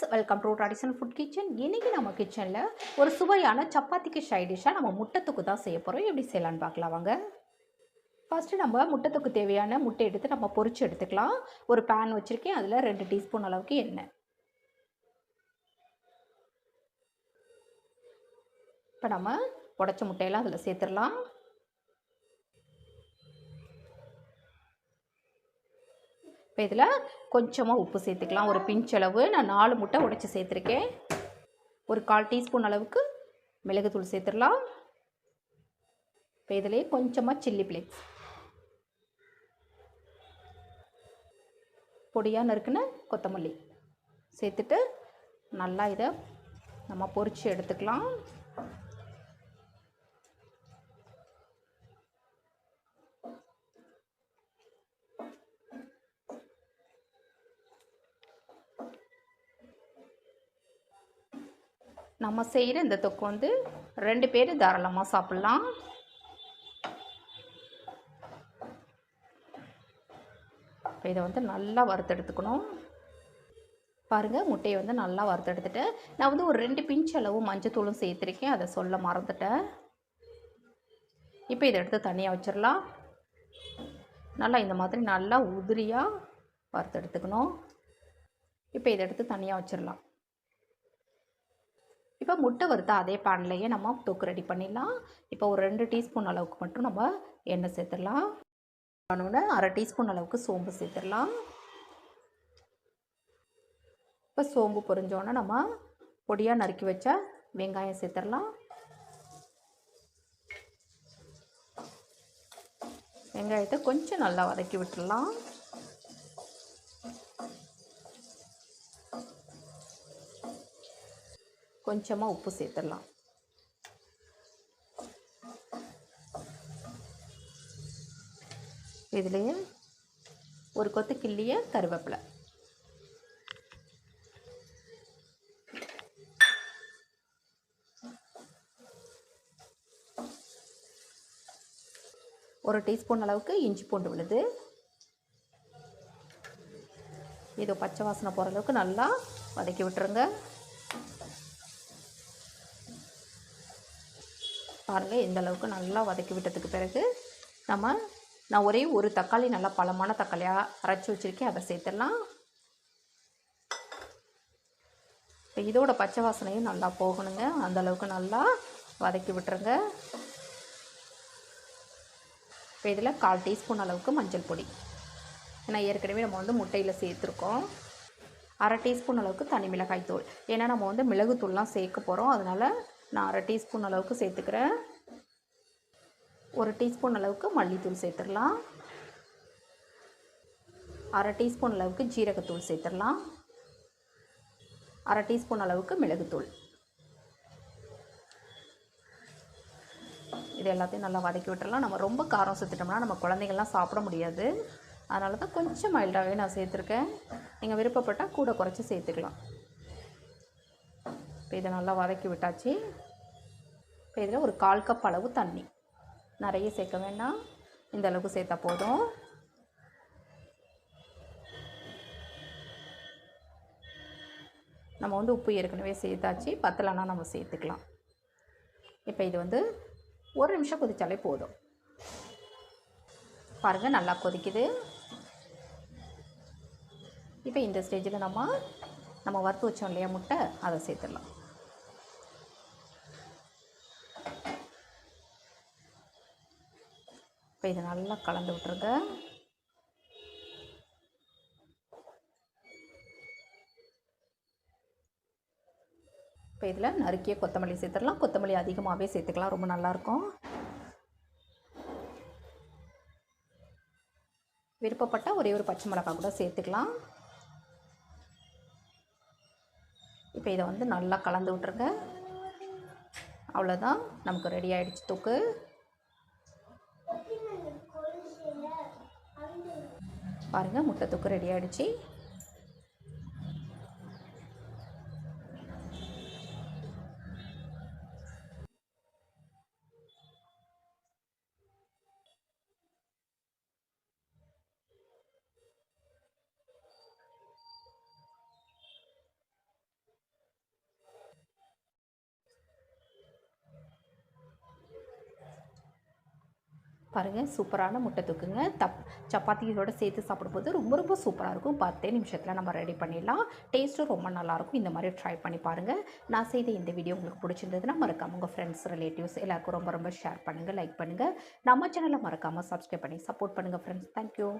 Friends welcome to traditional food kitchen இன்றைக்கி நம்ம கிச்சனில் ஒரு சுவையான சப்பாத்திக்கு ஷைடிஷாக நம்ம முட்டத்துக்கு தான் செய்ய போகிறோம் எப்படி செய்யலான்னு பார்க்கலாம் வாங்க. ஃபஸ்ட்டு நம்ம முட்டத்துக்கு தேவையான முட்டை எடுத்து நம்ம பொறிச்சு எடுத்துக்கலாம். ஒரு பேன் வச்சுருக்கேன். அதில் ரெண்டு டீஸ்பூன் அளவுக்கு எண்ணெய். இப்போ நம்ம உடச்ச முட்டையெல்லாம் அதில் சேர்த்துடலாம். இப்போ இதில் கொஞ்சமாக உப்பு சேர்த்துக்கலாம். ஒரு பிஞ்சளவு நான் நாலு முட்டை உடைச்சி சேர்த்துருக்கேன். ஒரு கால் டீஸ்பூன் அளவுக்கு மிளகுத்தூள் சேர்த்துடலாம். இப்போ இதிலே கொஞ்சமாக சில்லி ஃப்ளேக்ஸ். பொடியாக நறுக்குன கொத்தமல்லி. சேர்த்துட்டு நல்லா இதை நம்ம பொரித்து எடுத்துக்கலாம். நம்ம செய்கிற இந்த தொக்கு வந்து ரெண்டு பேர் தாராளமாக சாப்பிட்லாம். இப்போ இதை வந்து நல்லா வறுத்தெடுத்துக்கணும். பாருங்கள் முட்டையை வந்து நல்லா வறுத்தெடுத்துட்டு நான் வந்து ஒரு ரெண்டு பிஞ்ச் அளவு மஞ்சத்தூளும் சேர்த்துருக்கேன். அதை சொல்ல மறந்துட்டேன். இப்போ இதை எடுத்து தனியாக வச்சிடலாம். நல்லா இந்த மாதிரி நல்லா உதிரியாக வறுத்தெடுத்துக்கணும். இப்போ இதை எடுத்து தனியாக வச்சிடலாம். இப்போ முட்டை வறுத்த அதே பேன்லேயே நம்ம தொக்கு ரெடி பண்ணிடலாம். இப்போ ஒரு ரெண்டு டீஸ்பூன் அளவுக்கு மட்டும் நம்ம எண்ணெய் சேர்த்துடலாம். ஒன்று அரை டீஸ்பூன் அளவுக்கு சோம்பு சேர்த்துடலாம். இப்போ சோம்பு பொரிஞ்சோன்னே நம்ம பொடியாக நறுக்கி வச்ச வெங்காயம் சேர்த்துடலாம். வெங்காயத்தை கொஞ்சம் நல்லா வதக்கி விட்டுடலாம். கொஞ்சமாக உப்பு சேர்த்துடலாம். இதுலேயே ஒரு கொத்து கிள்ளிய கருவேப்பிலை. ஒரு டீஸ்பூன் அளவுக்கு இஞ்சி பூண்டு விழுது. இது பச்சை வாசனை போகிற அளவுக்கு நல்லா வதக்கி விட்டுருங்க. பாருங்கள் இந்த அளவுக்கு நல்லா வதக்கி விட்டதுக்கு பிறகு நம்ம நான் ஒரே ஒரு தக்காளி நல்லா பழமான தக்காளியாக அரைச்சி வச்சுருக்கேன். அதை சேர்த்துடலாம். இப்போ இதோட பச்சை வாசனையும் நல்லா போகணுங்க. அந்தளவுக்கு நல்லா வதக்கி விட்டுருங்க. இப்போ இதில் கால் டீஸ்பூன் அளவுக்கு மஞ்சள் பொடி. ஏன்னா ஏற்கனவே நம்ம வந்து முட்டையில் சேர்த்துருக்கோம். அரை டீஸ்பூன் அளவுக்கு தனி மிளகாய் தூள் ஏன்னா நம்ம வந்து மிளகுத்தூள்லாம் சேர்க்க போகிறோம் அதனால் நான் அரை டீஸ்பூன் அளவுக்கு சேர்த்துக்கிறேன். ஒரு டீஸ்பூன் அளவுக்கு மல்லித்தூள் சேர்த்துடலாம். அரை டீஸ்பூன் அளவுக்கு ஜீரகத்தூள் சேர்த்துடலாம். அரை டீஸ்பூன் அளவுக்கு மிளகுத்தூள். இது எல்லாத்தையும் நல்லா வதக்கி விட்டுறலாம் நம்ம ரொம்ப காரம் சேர்த்துட்டோம்னா நம்ம குழந்தைங்கள்லாம் சாப்பிட முடியாது. அதனால தான் கொஞ்சம் மைல்டாகவே நான் சேர்த்துருக்கேன். நீங்கள் விருப்பப்பட்டால் கூட குறைச்சி சேர்த்துக்கலாம். இப்போ இதை நல்லா வதக்கி விட்டாச்சு. இப்போ இதில் ஒரு கால் கப் அளவு தண்ணி. நிறைய சேர்க்க வேண்டாம். இந்த அளவுக்கு சேர்த்தா போதும். நம்ம வந்து உப்பு ஏற்கனவே சேர்த்தாச்சு. பத்தலைன்னா நம்ம சேர்த்துக்கலாம். இப்போ இது வந்து ஒரு நிமிஷம் கொதித்தாலே போதும். பாருங்கள் நல்லா கொதிக்குது. இப்போ இந்த ஸ்டேஜில் நம்ம நம்ம வறுத்து வச்சோம் இல்லையா முட்டை அதை சேர்த்துடலாம். இப்போ இதை நல்லா கலந்து விட்ருங்க இப்போ இதில் நறுக்கிய கொத்தமல்லி சேர்த்துடலாம். கொத்தமல்லி அதிகமாகவே சேர்த்துக்கலாம். ரொம்ப நல்லாயிருக்கும். விருப்பப்பட்டால் ஒரே ஒரு பச்சை மிளகாய் கூட சேர்த்துக்கலாம். இப்போ இதை வந்து நல்லா கலந்து விட்ருங்க அவ்வளோதான். நமக்கு ரெடி ஆகிடுச்சு தூக்கு. பாருங்கள் முட்டை தொக்கு ரெடி ஆகிடுச்சு பாருங்கள் சூப்பரான முட்டை தூக்குங்க. தப் சப்பாத்திகளோட சேர்த்து சாப்பிடும்போது ரொம்ப ரொம்ப சூப்பராக இருக்கும். பத்தே நிமிஷத்தில் நம்ம ரெடி பண்ணிடலாம். டேஸ்ட்டும் ரொம்ப நல்லாயிருக்கும் இந்த மாதிரி ட்ரை பண்ணி பாருங்கள் நான் செய்த இந்த வீடியோ உங்களுக்கு பிடிச்சிருந்ததுன்னா மறக்காம உங்கள் ஃப்ரெண்ட்ஸ் ரிலேட்டிவ்ஸ் எல்லாருக்கும் ரொம்ப ரொம்ப ஷேர் பண்ணுங்கள் லைக் பண்ணுங்கள் நம்ம சேனலை மறக்காமல் சப்ஸ்கிரைப் பண்ணி சப்போர்ட் பண்ணுங்கள் ஃப்ரெண்ட்ஸ் தேங்க்யூ